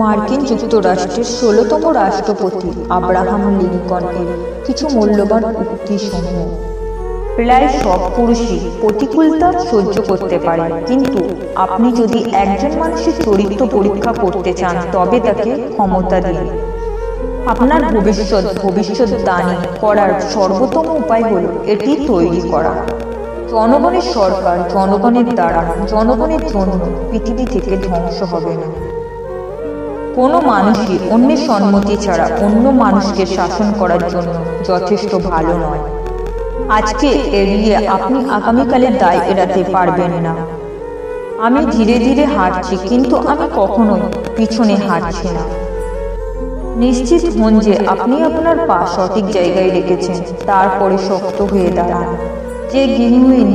মার্কিন যুক্তরাষ্ট্রের ষোলোতম রাষ্ট্রপতি আব্রাহাম লিঙ্কনের কিছু মূল্যবান উক্তিসমূহ। প্রায় সব পুরুষই প্রতিকূলতা সহ্য করতে পারে কিন্তু আপনি যদি একজন মানুষের চরিত্র পরীক্ষা করতে চান, তবে তাকে ক্ষমতা দিন। আপনার ভবিষ্যৎ ভবিষ্যৎ দানি করার সর্বোত্তম উপায় হল এটি তৈরি করা। জনগণের সরকার, জনগণের দ্বারা, জনগণের জন্য পৃথিবী থেকে ধ্বংস হবে না। কোনো মানুষই অন্যের সম্মতি ছাড়া অন্য মানুষকে শাসন করার জন্য যথেষ্ট ভালো নয়। আজকে এড়িয়ে আপনি আগামীকালের দায় এড়াতে পারবেন না। আমি ধীরে ধীরে হাঁটছি, কিন্তু আমি কখনোই পিছনে হাঁটছি না। নিশ্চিত হন যে আপনি আপনার পা সঠিক জায়গায় রেখেছেন, তারপরে শক্ত হয়ে দাঁড়ান। যে গৃহহীন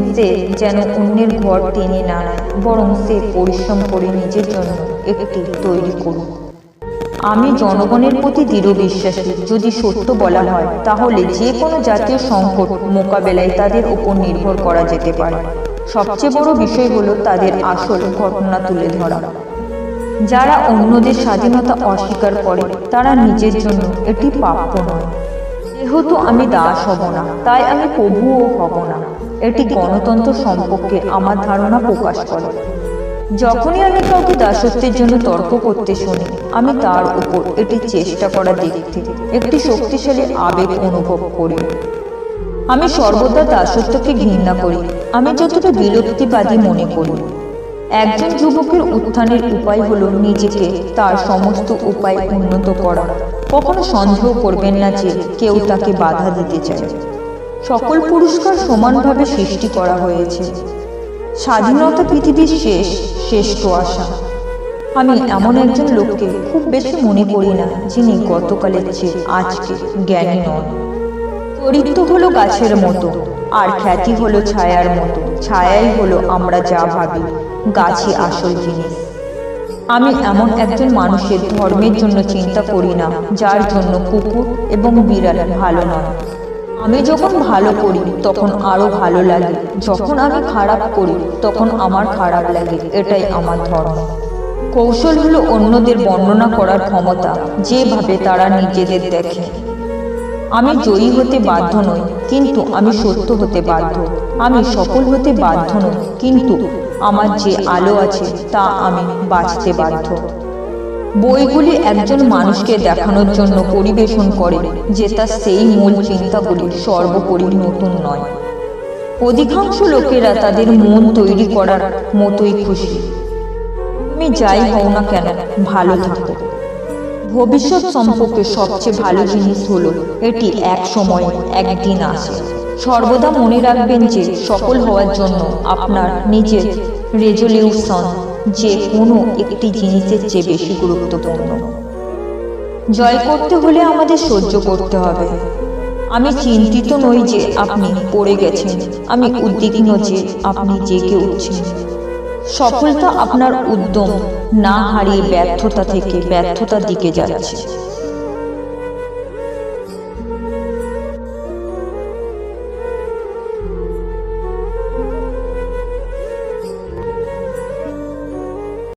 যেন অন্যের ঘর টেনে না বরং সে পরিশ্রম করে নিজের জন্য একটি তৈরি করুন আমি জনগণের প্রতি দৃঢ় বিশ্বাসী। যদি সত্য বলা হয়, তাহলে যে কোনো জাতীয় সংকট মোকাবেলায় তাদের উপর নির্ভর করা যেতে পারে। সবচেয়ে বড় বিষয় হলো তাদের আসল ঘটনা তুলে ধরা। যারা অন্যদের স্বাধীনতা অস্বীকার করে, তারা নিজের জন্য এটি প্রাপ্য নয়। যেহেতু আমি দাস হব না, তাই আমি প্রভুও হব না। এটি গণতন্ত্র সম্পর্কে আমার ধারণা প্রকাশ করে। যখনই আমি কাউকে দাসত্বের জন্য তর্ক করতে শুনি আমি তার উপর এটি চেষ্টা করা দেখতে, একটি শক্তিশালী আবেগ অনুভব করি। আমি সর্বদা দাসত্বকে ঘৃণা করি, আমি যতটা বিলুপ্তিবাদী মনে করি। একজন যুবকের উত্থানের উপায় হলো নিজেকে তার সমস্ত উপায় উন্নত করা। কখনো সন্দেহ করবেন না যে কেউ তাকে বাধা দিতে চায়। সকল পুরস্কার সমানভাবে সৃষ্টি করা হয়েছে। স্বাধীনতা পৃথিবীর শেষ, শ্রেষ্ঠ আশা। আমি এমন একজন লোককে খুব বেশি মনে করি না, যিনি গতকালের চেয়ে আজকে জ্ঞানী নন। চরিত্র হলো গাছের মতো, আর খ্যাতি হলো ছায়ার মতো, ছায়াই হলো আমরা যা ভাবি, গাছই আসল জিনিস। আমি এমন একজন মানুষের ধর্মের জন্য চিন্তা করি না, যার জন্য কুকুর এবং বিড়াল ভালো নয়। আমি যখন ভালো করি, তখন আরও ভালো লাগে, যখন আমি খারাপ করি, তখন আমার খারাপ লাগে, এটাই আমার ধর্ম। কৌশল হলো অন্যদের বর্ণনা করার ক্ষমতা যেভাবে তারা নিজেদের দেখে। আমি জয়ী হতে বাধ্য নই, কিন্তু আমি সত্য হতে বাধ্য। আমি সফল হতে বাধ্য নই, কিন্তু আমার যে আলো আছে, তা আমি বাঁচতে বাধ্য। বইগুলি একজন মানুষকে দেখানোর জন্য পরিবেশন করে, যে তার সেই মূল চিন্তাগুলি সর্বোপরি নতুন নয়। অধিকাংশ লোকেরা তাদের মন তৈরি করার মতোই খুশি। তুমি যাই হও না কেন, ভালো থাকো। ভবিষ্যৎ সম্পর্কে সবচেয়ে ভালো জিনিস হলো, এটি এক সময়, একদিন আসে। সর্বদা মনে রাখবেন যে, সফল হওয়ার জন্য আপনার নিজের রেজলিউশন যে কোনো একটি জিনিসের চেয়ে বেশি গুরুত্বপূর্ণ। জয় করতে হলে আমাদের সহ্য করতে হবে। আমি চিন্তিত নই যে আপনি পড়ে গেছেন, আমি উদ্বিগ্ন যে আপনি জেগে উঠছেন। সফলতা আপনার উদ্যম। না হারিয়ে ব্যর্থতা থেকে ব্যর্থতার দিকে যাচ্ছে।